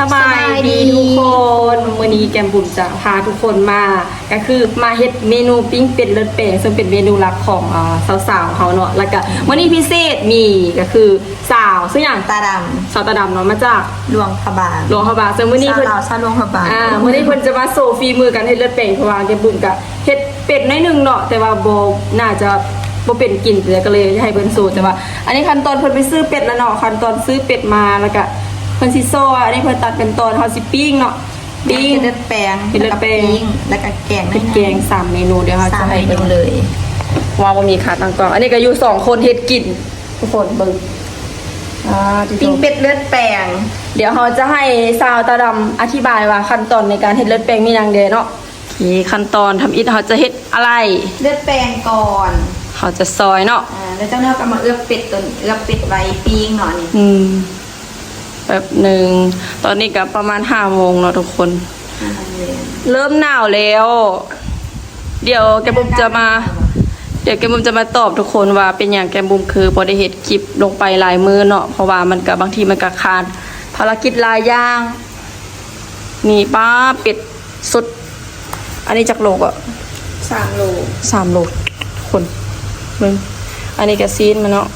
สบายดีทุกคนวันนี้แกมบุ๋มจะพาทุกคนมา ก็คือมาเฮ็ดเมนูปิ้งเป็ดเลือดแปลงซึ่งเป็นเมนูหลักของอ่าสาวๆเขาเนาะแล้วก็วันนี้พิเศษมีก็คือสาวซึ่งอย่างตาดสาวตาดำเนาะมาจากำหลวงพระบางหลวงพระบางซึ่งวันนี้ชาเพิ่นลาวชาหลวงพระบางอ่าวันนี้เพิ่นจะมาโซฟีมือกันเฮ็ดเลือดแปลงเพราะว่าแกมบุ๋มก็เฮ็ดเป็ดน้อยหนึงเนาะแต่ว่าบ่น่าจะบ่เป็นกินเลยก็เลยให้เพิ่นโซแต่ว่า อันนี้ขั้นตอนเพิ่นไปซื้อเป็ดแล้วเนาะขั้นตอนซื้อเป็ดมาแล้วก็เพิ่นสิโซอะอันนี้เพิ่นตัดเป็นตอนเฮาสิปิ้งเนาะปิ้งเลือดแปลงเห็ดเลือดแปลงแล้วก็แกงเป็นแกงสามเมนูเดี๋ยวเราสาจะมให้เมเบิ่นูงเลยว่าบ่มีขาตั้งกล้อง อันนี้ก็อยู่สองคนเฮ็ดกินทุกคนเบิ่งอ่าที่ปิ้งเป็ดเลือดแปลงเดี๋ยวเราจะให้สาวตาดำอธิบายว่าขั้นตอนในการเฮ็ดเลือดแปลงมีหยังเด้เนาะโอเคขั้นตอนทำอิฐเราจะเฮ็ดอะไร เลือดแปลงก่อนเขาจะซอยเนาะอ่าแล้วเจ้าเนื้อก็มาเอื้อเป็ดตัวเอื้อเป็ดไว้ปิ้งหน่อยนี่อืม แบบหนึ่ง ตอนนี้ก็ประมาณห้าโมงเนาะทุกคนอ่าเลยเริ่มหนาวแล้ว เดี๋ยวแกบุมจะมา เดี๋ยวแกบุมจะมาตอบทุกคนว่าเป็นอย่างแกบุมคือพอได้เห็ดคลิปลงไปหลายมือเนาะเพราะว่ามันกับบางทีมันก็ขาดภารกิจหลายอย่างนี่ป้าเป็ดสุด อันนี้จากโลกอะสามโลสามโลทุกคนมึงอันนี้กระซีนมันเนาะ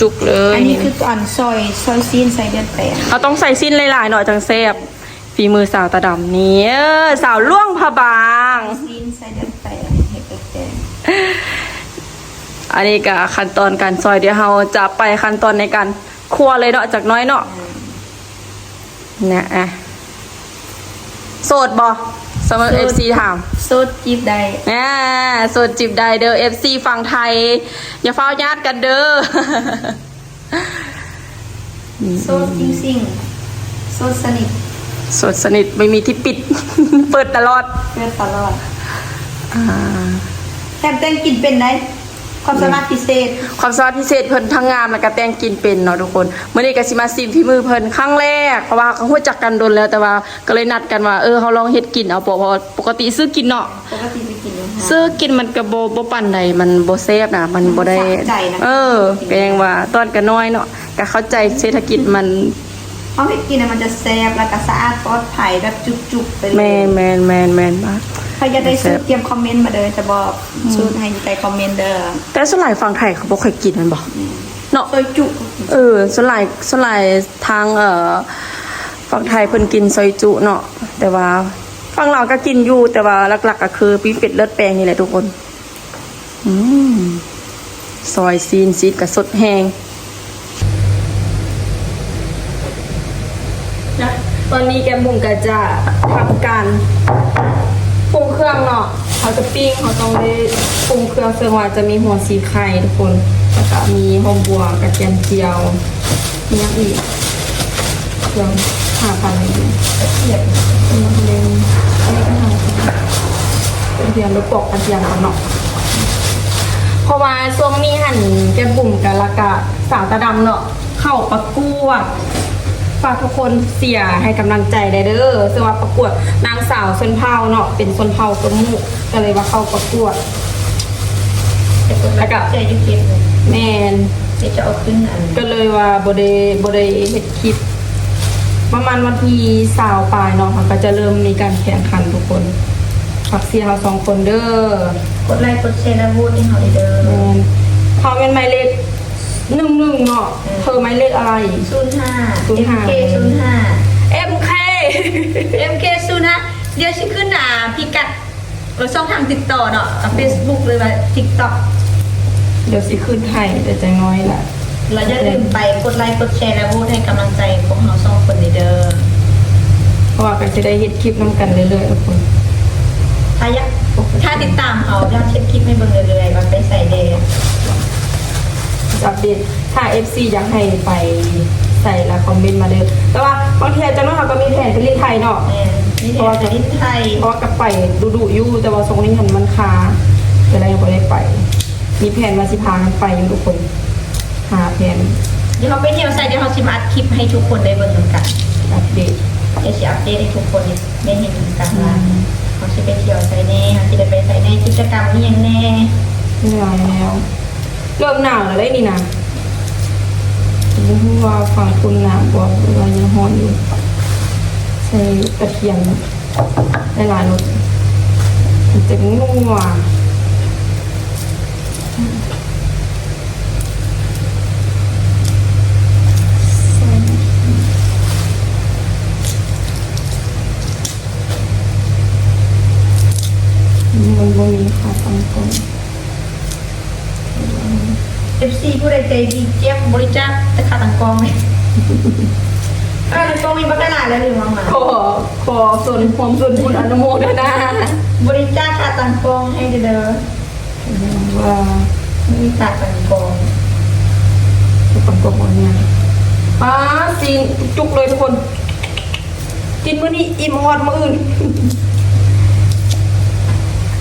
จุกๆเลยอันนี้คือก่อนซอยซอยซีนใส่เลือดแปลงเราต้องใส่สิ้นหลายๆหน่อยจังแซ่บฝีมือสาวตาดำนี่เออสาวล่วงพะบาง ซีนใส่เลือดแปลงเห็ดเลือดแปลงอันนี้ก็ขั้นตอนการซอยเดี๋ยวเราจะไปขั้นตอนในการคั่วเลยเนาะจากน้อยเนาะนะอะโสดบอ สำหรับเอฟซีถามโซดจีบได้อ่าโสดจิบได้เด้อเอฟซีฝั่งไทย อย่าเฝ้าญาติกันเด้อโซดจริงซิงโซดสนิทโสดสนิทไม่มีที่ปิด เปิดตลอดเพื่อตลอดอ่าแถมแต่งกินเป็นได้ ความสามารถพิเศษ ความสามารถพิเศษเพิ่นทั้งงามแล้วก็แต่งกินเป็นเนาะทุกคนเมื่อนี้ก็สิมาซิมที่มือเพิ่นครั้งแรกเพราะว่าเขารู้จักกันโดนแล้วแต่ว่าก็เลยนัดกันว่าเออเขาลองเฮ็ดกินเอาเพราะว่าปกติซื้อกินเนาะปกติไปกินอยู่ห้างซื้อกินมันก็บ่บ่ปานใดมันบ่แซ่บนะมันบ่ได้สะใจนะเออก็ยังว่าตอนก็น้อยเนาะก็เข้าใจเศรษฐกิจมัน เพราะไปกินน่ะมันจะแซ่บแล้วก็สะอาดปลอดภัยแบบจุกๆไปเลแม่ยนแม่นแม่นแม่นมาก ใครจะได้ซื้อเตรียมคอมเมนต์มาเด้อจะบอกสูตรให้อยู่ใต้คอมเมนต์เด้อแต่ส่วนหลายฝั่งไทยเขาบ่ค่อยกินมันบ่เนาะ ซอยจุเออส่วนหลายส่วนหลายทางเอ่อฝั่งไทยเพิ่นกินซอยจุเนาะแต่ว่าฝั่งเราวก็กินอยู่ แต่ว่าหลัก ๆ ก็คือปีเป็ดเลือดแปลงนี่แหละทุกคน อืมซอยซีนซีดกับสดแห้ง ตอนนี้แกมบุ๋มก็จะทำการปรุงเครื่องเนาะเขาจะปิ้งเขาต้องได้ปรุงเครื่องเซึ่งว่าจะมีหัวสีไข่ทุกคนแล้วก็มีหอมบัวกระเทียมเจียวมีอย่างอีกเครื่องห้าพันนี่เทียบมันเป็นอันนี้ก็ห้าพันกระเทียมแล้วปอกกระเทียมก่อนเนาะเพราะว่าช่วงนี้หันแกมบุ๋มกับละกะสาวตาดำเนาะเข้าประกวด ฝากทุกคนเสียให้กำลังใจได้เด้อซึ่งว่าประกวดนางสาวชนเผ่าเนาะเป็นชนเผ่าสมมุก็เลยว่าเข้าประกวด แล้วก็ ใจยุคิดเลยแมน เดี๋ยวจะเอาขึ้นอันก็เลยว่าบไดบไดเฮ็ดคลิป ประมาณวันที่สาวปลายเนาะค่ะก็จะเริ่มมีการแข่งขันทุกคนฝากเสียเราสองคนเด้อกดไลค์กดแชร์และพูดให้เขาเด้อแมนเขาเป็นหมายเลข หนึ่งหนึ่งเนาะเธอหมายเลขอะไร ศูนย์ห้าศูนย์ห้า MK ศูนย์ห้า MK MK ศูนย์ห้าเดี๋ยวชิขึ้นอะพิกัดเออช่องทางติดต่อเนาะเฟซบุ๊กเลยว่า TikTok เดี๋ยวสิขึ้นให้แต่จะน้อยแหละ เราจะลืมไปกดไลค์กดแชร์และพูดให้กำลังใจพวกเราสองคนเด้อเพราะว่าก็จะได้เฮ็ดคลิปน้ำกันเรื่อยๆทุกคน ถ้าอยากถ้าติดตามเขาอยากเช็คคลิปให้เบิ่งเรื่อยๆว่าไปใส่เดย์ อัปเดตถ้า FC อยากให้ไปใส่ละคอมเมนต์มาเด้อแต่ว่าบางทีจังน้อยเขาก็มีแผนไปเรียนไทยเนาะแม่นี่เดี๋ยวจะดิ้นไทยเพราะว่ากับไปดูดูๆอยู่แต่ว่าทรงนี้หันมันคาแต่เรายังไม่ได้ไป มีแผนมาสิพากันไปอยู่ทุกคนหาแผนเดี๋ยวเขาไปเที่ยวใส่เดี๋ยวเขาชิมาอัดคลิปให้ทุกคนได้เบิ่งกันอัปเดตเดี๋ยวจะอัปเดตให้ทุกคนได้เห็นกันว่าเขาจะไปเที่ยวใส่แน่เขาจะได้ไปใส่ในกิจกรรมนี่ยังแน่เหนื่อยแล้ว เริ่มหนาวแล้วได้นี่นะรู้ว่าฝั่งคุณหนาวบอกว่ายังฮ้อนอยู่ใส่กระเทียมได้หลายรสมันจะนัวมันบ่มีค่ะตังกง เอฟซีผู้ใดใจดีเจี๊ยบบริจาคแต่ขาตังกองเลยอ่าตังกองมีบักได้หลายแล้วหรือมั้งมาขอขอส่วนความส่วนบุญอนุโมทนาบริจาคขาตังกองให้เด้อว่ามีขาตังกองทุกคนกบเนี่ยป้าซีนจุกเลยทุกคนกินมื้อนี้อิ่มฮอดมื้ออื่น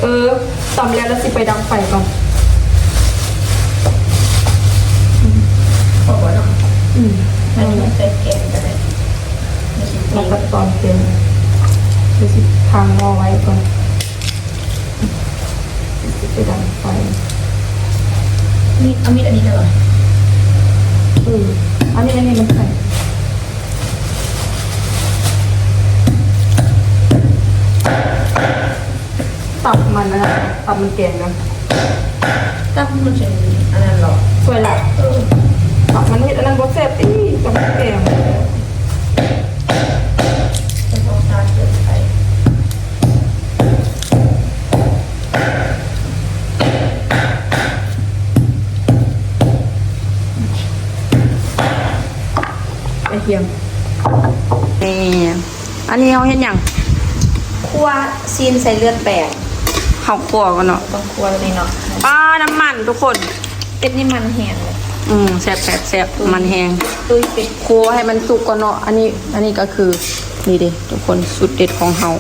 เออตำแล้วแล้วสิไปดังไฟก่อน ขอบคุณเนาะ อืมอันนี้มันใส่แกงก็ได้ไม่ใช่แล้วตีก็ตอนเป็นเดี๋ยวสิทางรอไว้ก่อนสิไปดังไฟมีเอามีดอันนี้ด้วยเหรอเอออันนี้อันนี้มันใส่ตับมันนะตับมันแกงนะถ้ามันจะมีอันนั้นหรอสวยละ เออ ตับมันเห็ดอันนั้นบดแซ่บอีตับมันแกงจะต้องทานเกินไปกระเทียมนี่อันนี้เขาเห็นยังคั่วซีนใส่เลือดแปลงเขาคั่วกันเนาะต้องคั่วตรงนี้เนาะป้าน้ำมันทุกคน เป็ดนี่มันแห้งเลย อืมแซ่บแซ่บแซ่บมันแห้งตุ้ยเป็ดคั่วให้มันสุกก่อนเนาะอันนี้ อันนี้ก็คือนี่เด้ทุกคนสุดเด็ดของเฮา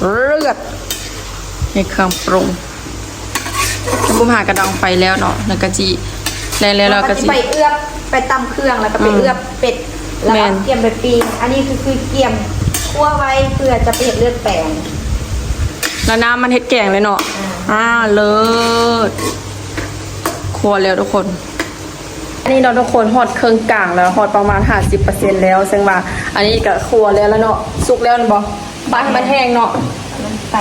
เลือดในเครื่องปรุงจะบุมหากระดังไฟแล้วเนาะแล้วก็จีแล้วแล้วเราก็จีไปเอื้อบไปตำเครื่องแล้วก็ไปอืมเอื้อบเป็ดแล้วแม่ก็นเกียมไปปีงอันนี้คือคือเกียมคั่วไว้เพื่อจะไปเห็ดเลือดแปลงแล้วน้ำมันเฮ็ดแกงเลยเนาะอ่าอ่าเลิศครั วแล้วทุกคนอันนี้เราทุกคนฮอดเครื่องกลางแล้วฮอดประมาณ50%แล้วซึ่งว่าอันนี้ก็ครัวแล้วแล้วเนาะสุกแล้วนะบอกบ้านมันแห้งเนาะ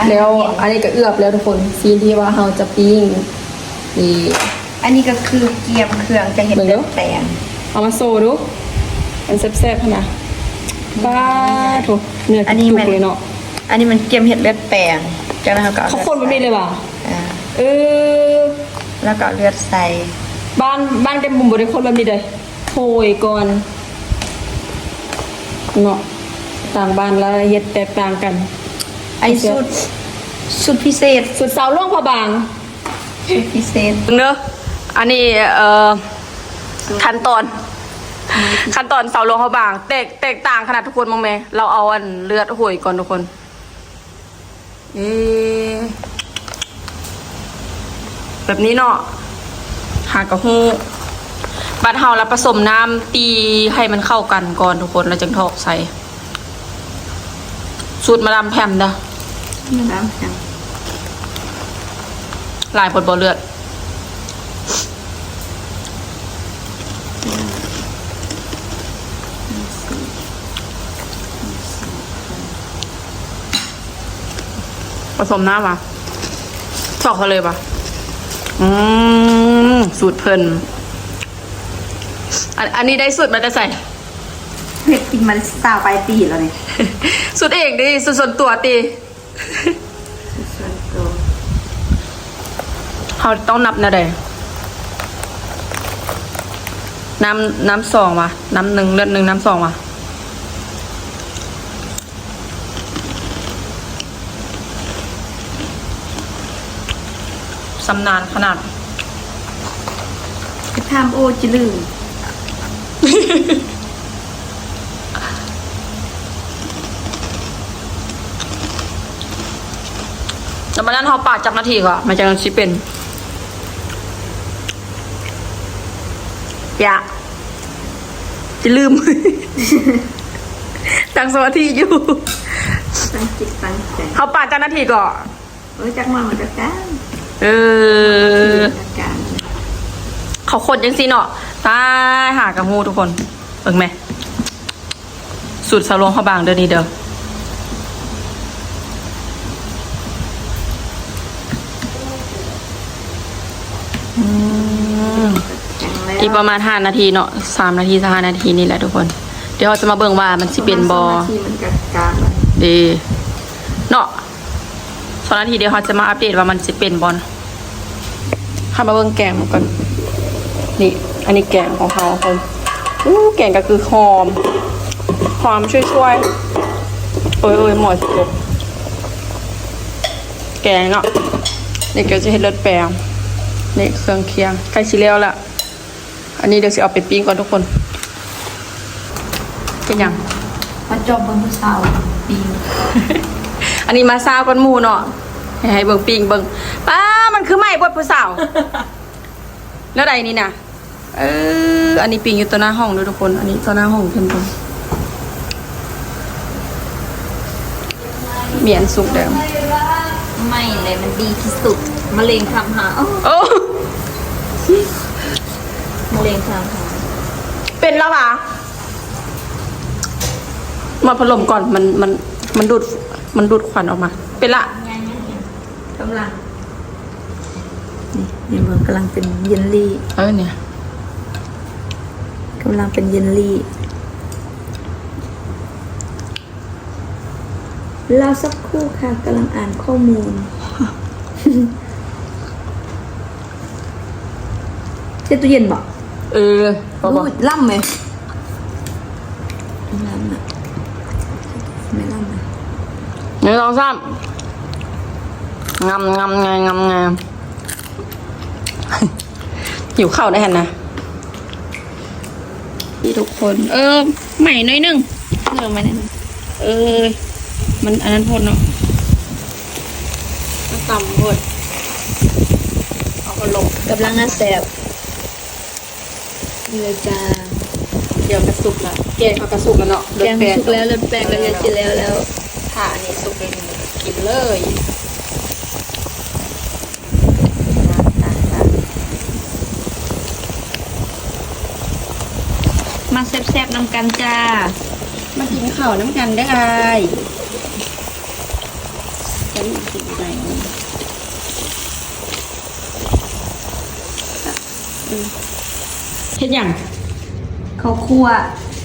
แล้วอันนี้ก็เอือบแล้วทุกคนซีนที่ว่าเราจะปิ้งนี่อันนี้ก็คือเกียมเครื่องจะเห็ดเบิ่งเด้เลืออดแปลงเอามาโซดูมันแซ่บๆขนาดบ้าถูกเนื้ออันนี้จุมันกเลยเนาะอันนี้มันเกียมเห็ดเลือดแปลงจากนั้นก็อเขาคนแบบนี้เลยว่ะอ่าเออ แล้วก็เอาเลือดใส่ บ้านบ้านแกบุ๋มบริคนแบบนี้เลยโหยก่อนเนาะต่างบ้านแล้วเฮ็ดแตกต่างกัน ไอ้สูตรสูตรพิเศษ สุดเสาล่วงพอบางสูตรพิเศษเนอะอันนี้เอ่อขั้นตอน ขั้นตอนเสาลงเขาบางแตกแตกต่างขนาดทุกคนมองไหมเราเอาอันเลือดห่วยก่อนทุกคน เอ๊ะ แบบนี้เนาะหากระหูบัดเฮาแล้วผสมน้ำตีให้มันเข้ากันก่อนทุกคนแล้วจึงทอกใส่ สูตรมาดามแพมเด้อน้ำแข็งลายผดบ่เลือดผสมน้ำอะชอกเขาเลยปะ อืมสูตรเพลินอันอันนี้ได้สูตรมาจะใส่เห็ดกินมันสาวปลายปีแล้วเนี่ยสูตรเองดิสูตรส่วนตัวตีส่วนตัวเขาต้องนับนะเด้น้ำน้ำสองวะน้ำหนึ่งเลือดหนึ่งน้ำสองวะ สำนานขนาดทำโอจิลืมแล้วมาด้านเขาปาดจับนาทีก่อนมันจะชิเป็นอย่าจะลืม ตั้งสมาธิอยู่ตั้งจิตตั้งใจเขาปาดจับนาทีก่อน เออจักมามาจักการ เออจักการเขาคนยังสิเนาะตายหากระหูทุกคนเบิ่งไหมสูตรสาวหลวงเขาบางเด้อนี่เด้ออืมอีกประมาณห้านาทีเนาะสามนาทีสห้านาทีนี่แหละทุกคน เดี๋ยวเราจะมาเบิ่งว่ามันสิเป็นบอที่มันกลางดีเนาะ สองนาทีเดี๋ยวเขาจะมาอัปเดตว่ามันสิเป็นบอลเข้ามาเบิ่งแกงมันก่อนนี่ อันนี้แกงของเขาคนอู้แกงก็คือหอมหอมช่วยๆโอ้ยโอ้ยหมดสุกแกงเนาะนี่เดี๋ยวจะเห็ดเลือดแปลงนี่เครื่องเคียงใกล้ชิแล้วละอันนี้เดี๋ยวสิเอาไปปิ้งก่อนทุกคนเป็นยังๆมาจอบบนผู้สาวปี อันนี้มาซาวกันหมูเนาะให้ให้เบิ่งปิ้งเบิ่งป้ามันคือไม่บดผู้สาวแล้วใดนี่น่ะเอออันนี้ปิ้งอยู่ตัวหน้าห้องด้วยทุกคน อันนี้ตัวหน้าห้องเพิ่นตรงเมียนสุกแล้วไม่เลยมันดีที่สุดมะเร็งคำหาอ้อโอ้มะเร็งคำหาเป็นแล้วปะมาพัดลมก่อนมันมันมันดูด มันดูดควันออกมา เป็นละกำลังนี่นี่มันกำลังเป็นเยลลี่เออเนี่ยกำลังเป็นเยลลี่รอสักครู่ค่ะกำลังอ่านข้อมูลเช็ดตู้เย็นบอกเออบอกบอกล่ำไหมล่ำอะไม่ล่ำอะ หนึ่งสองสามงำงำงงำงำหิวข้าวได้หันนะพี่ทุกคน เออ ใหม่หน้อยหนึงเออมาแน่นงเออ มันอันนั้นพดเนาะมันต่ำพดเอาก็ลงกำลังน่าแสบนี่เลยจ้าเดี๋ยวกระสุกละแกงเขากระสุกแล้วเนาะแกงสุกแล้วเลือดแป้งก็จะกินแล้วแล้ว ถ้าอันนี้สุกเลยกินเลยมาแซ่บๆนำกันจ้า มากินข้าวน้ำกันได้ไงฉันกินอะไรเฮ็ดหยังข้าวคั่ว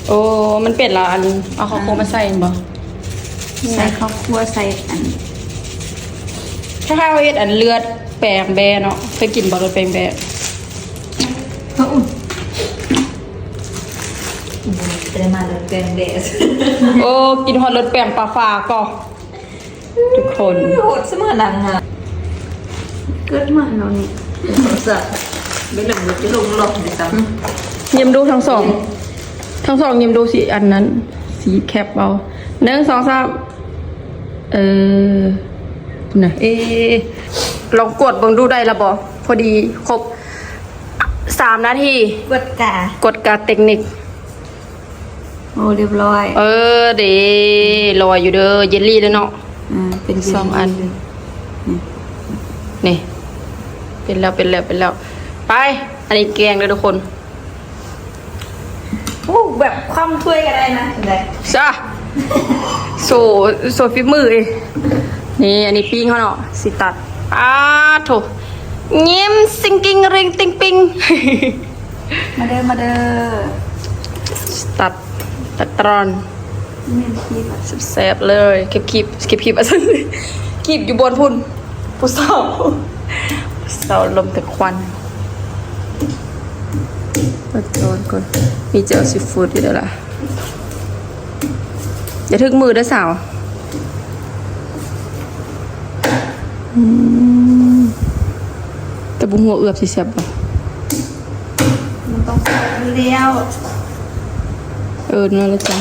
โอ้ มันเป็ดละอัน เอาข้าวโพดมาใส่บ่ ใส่ข้าวคั่วใส่อัน ถ้าข้าวเฮ็ดอันเลือดแปลงแบเนาะเคยกินบ่เลือดแปลงแบพระอุ่นเดินมาเลยแกงเดสโอ้กินฮอดเลือดแปลงปลาฟ้าก็ทุกคนโหดเสมอหนังอะเกิดมาเนาะนี่สัตว์ไม่หลงจะลงหลอกดิซ้ยิ้มดูทั้งสอง ทั้งสองยิ้มดูสิอันนั้น สีแคปเอา หนึ่งสองสามเออน่ะเอะลองกดเบิ่งดูได้ละบ่พอดีครบสามนาทีำกดกากดการเทคนิคโอ้เรียบร้อย เออเดลอยอยู่เด้อเยลลี่แล้วเนาะอ่าเป็นสองอันนี่ เป็นแล้วเป็นแล้วเป็นแล้ว ไป อันนี้แกงเลยทุกคนโอ้แบบความถ้วยก็ได้นะได้จ้า โซโซฟิมือเอยนี่อันนี้ปิ้งเขาเนาะสิตัดอ้าโถยิ้มซิงกิ้งริงติงปิงมาเด้อมาเด้อตัดตัดตรอนไม่คิดว่าแซ่บๆเลยเก็บคลิปเก็บคลิปอะไรคลิปอยู่บนพุ่นผู้สาวผู้สาวลมแต่ควันเปิดโดนก่อนมีเจลซีฟู้ดอยู่เดี๋ยวล่ะ อย่าทึกมือเด้วยสาวอืมแต่บุหัวเอือบสิแซ่บบ่มันต้องใส่เลี้ยวเออนั่นแหละจ้ะ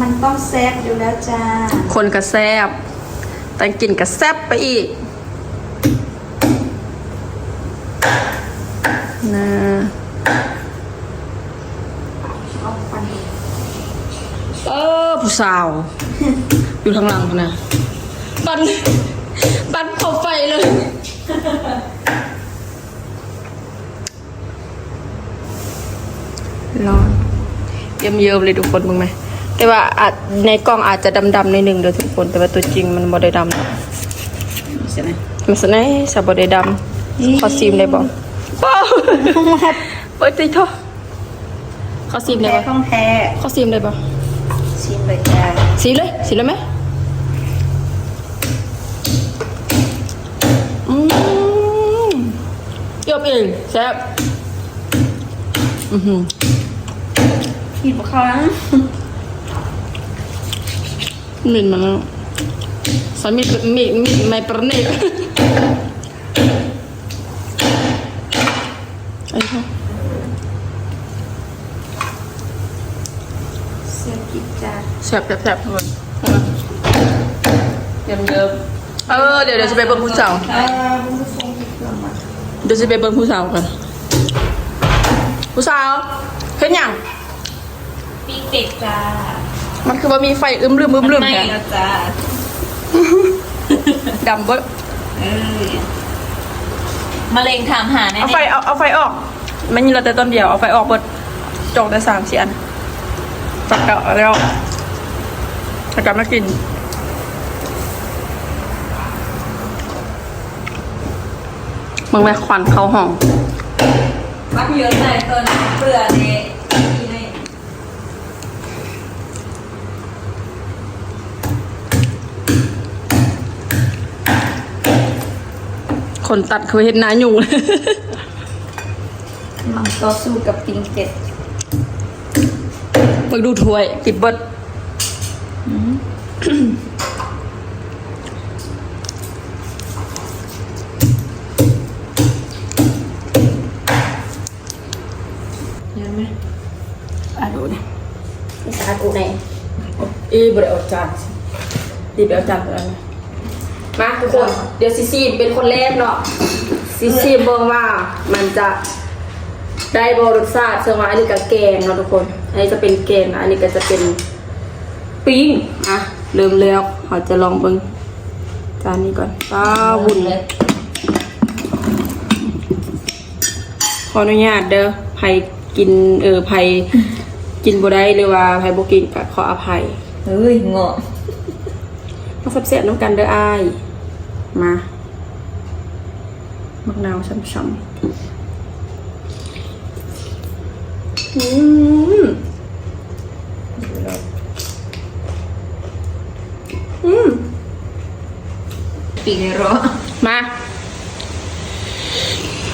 มันต้องแซ่บอยู่แล้วจ้า คนกระแซบแต่งกลินกระแซบไปอีกนะเออ ผู้สาว อยู่ทางหลังพุ่นนะบันบันเผาไฟเลย ร้อนเยิ้มเยิ้มๆเลยทุกคนมึงไหม แต่ว่าอาจในกล้องอาจจะดำๆในอยหนึ่งเด้อทุกคน แต่ว่าตัวจริงมันบ่ได้ดำหรอกใช่ไหมมันสนายสบได้ดำขอซีมได้บ่ป้าเปิดติโทขอซีมได้แพ้บ่ต้องแพ้ขอซีมได้บ่ชิ มเลยจ้าสีเลย สีเลยไหมอืมเยอบเองแซ่บอือหือกินพวกเขาแล้วหมิ่นมันแล้วสามีมีมีไม่ประณีตไอ้เขา เสียกินจ้า แซ่บแซ่บแซ่บทุกคนเยิ้มเยิ้มเออเดี๋ยวเดี๋ยวจะไปเบิ่งผู้สาวเออบุ้งฟงกินเกลือมาเดี๋ยวจะไปเบิ่งผู้สาวกันผู้สาวเห็นยังปีกเป็ดจ้ามันคือว่ามีไฟอึมลืมอึมลืมไม่แค่แล้วจ้าดำเบิ้เออมะเร็งถามหาแน่เอาไฟเอาเอาไฟออกมันมีเราแต่ต้นเดียวเอาไฟออกเบิดจองแต่สามสี่อันตักเกาแล้ว ถ้ากลับมากิน มึงแม่ควันเข้าห้องวัดเยอะเลยต้นเปลือกเนี่ยนี่นี่คนตัดคือเห็นหน้าอยู่มังต่อสู้กับปิงเป็ด มึงดูถ้วยติดเบิด เห็นไหมอะดูดิไม่สากูไหนอีบริเอาจานดีบริเอาจานตัวนั้นนะมาทุกคน เดี๋ยวซิซี่เป็นคนแรกเนาะซิซี่เบิ่งว่ามันจะได้บรสชาติเชื่อว่าอันนี้ก็แกงเนาะทุกคน อันนี้จะเป็นแกงนะอันนี้ก็จะเป็น ปิ้งอะเริ่มแล้วเราจะลองเบิ่งจานนี้ก่อนป้าวุ่นเลยขออนุญาตเด้อไผกินเออไผกินบ่ได้หรือว่าไผบ่กินก็ขออภัยเฮ้ยเงาะมาสับเสียน้ำกันเด้ออายมามักนาวช้ำๆอืมอืม ปีกในรอมา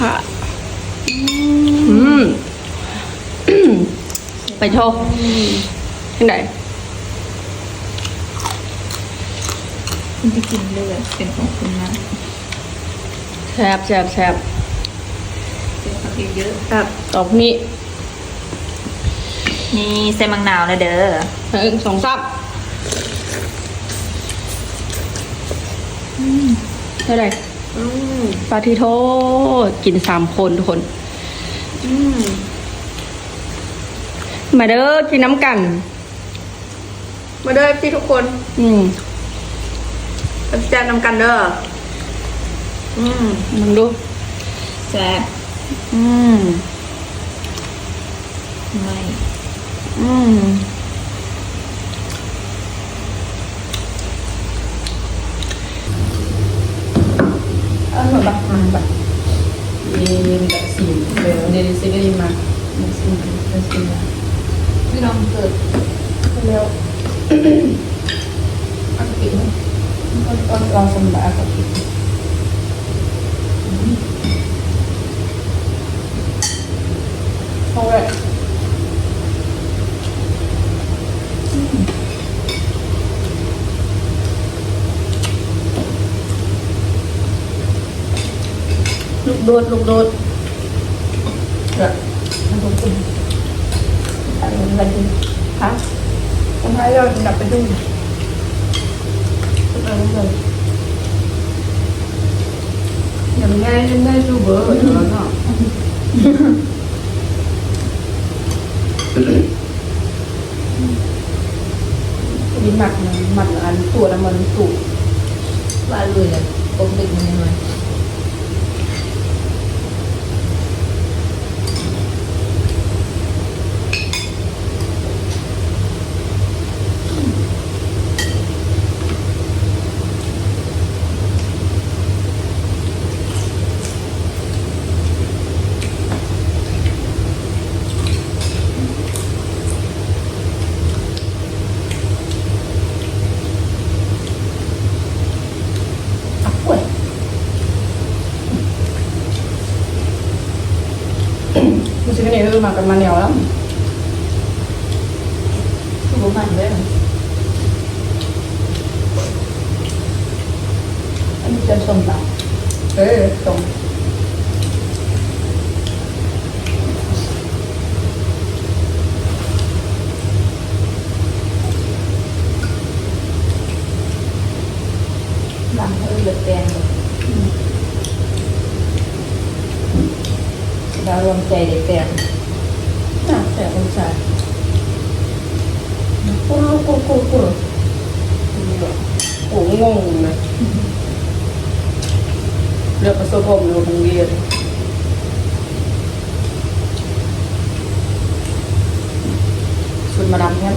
ค่ะอืมไปโชว์ที่ไหนคุณไปกินเลยเป็นของคุณนะแซ่บแซ่บแซ่บเป็นของเยอะครับตอกนี้ๆนี่ใส่มังนาวนะเด้อหนึ่งสองสาม เท่าไหร่ปาทิโทกินสามคนทุกคนมาเด้อกินน้ำกัน มาเด้อพี่ทุกคน อืมเป็นแจนน้ำกันเด้ออืมมึงดูแซ่บอืมไม่อืมเอาหนูบักมันบัก เย็นแบบสีเดี๋ยวเดี๋ยวซีรีส์มาสีสีสีมาพี่น้องเกิดเร็วอักปิดก็ก็ลองสมบัติอักปิดเอาเลยลูกโดดลูกโดด เดี๋ยวมันต้องกินอะไรอะไรกินฮะทำไมเราดับไปดูทุกอะไรเลยย่างง่ายง่ายดูเบอร์เดี๋ยวเนาะมีหมักมันหมักอันตัวน้ำมันสูบ ว่าเลยเลยปกติมันยังไง อ มากันมาเหนียวแล้วคือบ่มันเด้อ อันนี้จะส้มตำ เออตรงหลังเออเลือดแดงเลยดาวรวมใจเด็กแดงน่าแต่คนใส่กูรู้กูกูกูกูงงเลยเลือกประสบผมอยู่โรงเรียนชุดมาดำแค่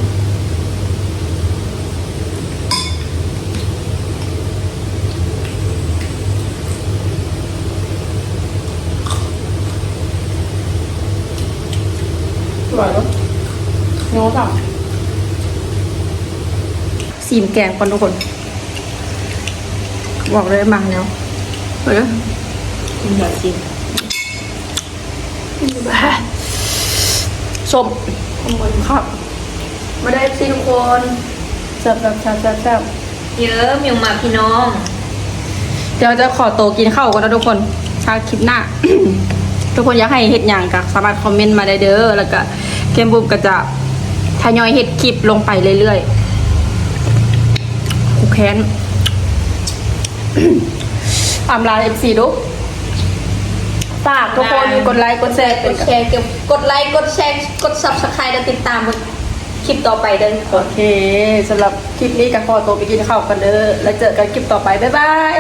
สวยปะโน้ตอะซีม แกงก่อนทุกคน บอกเลยมาแล้วเฮ้ยกินหน่อยสิส้มขโมยครับมาได้สิทุกคนแซ่บแซ่บแซ่บแซ่บแซ่บเยอะมิวมาพี่น้อง เดี๋ยวจะขอโตวกินข้าวกันนะทุกคนถ้าคลิปหน้า ทุกคนอยากให้เห็ดอย่างก็สามารถคอมเมนต์มาได้เด้อแล้วก็เกมบุมก็จะทยอยเห็ดคลิปลงไปเรื่อยๆกูแค้นอำลาเอฟซีดูฝากทุกคนกดไลค์กดแชร์กดแชร์เก็บกดไลค์กดแชร์กด subscribe แล้วติดตามคลิปต่อไปเด้อทุกคโอนเคสำหรับคลิปนี้ก็ขอตัวไปกินข้าวกันเด้อแล้วเจอกันคลิปต่อไปบ๊ายบาย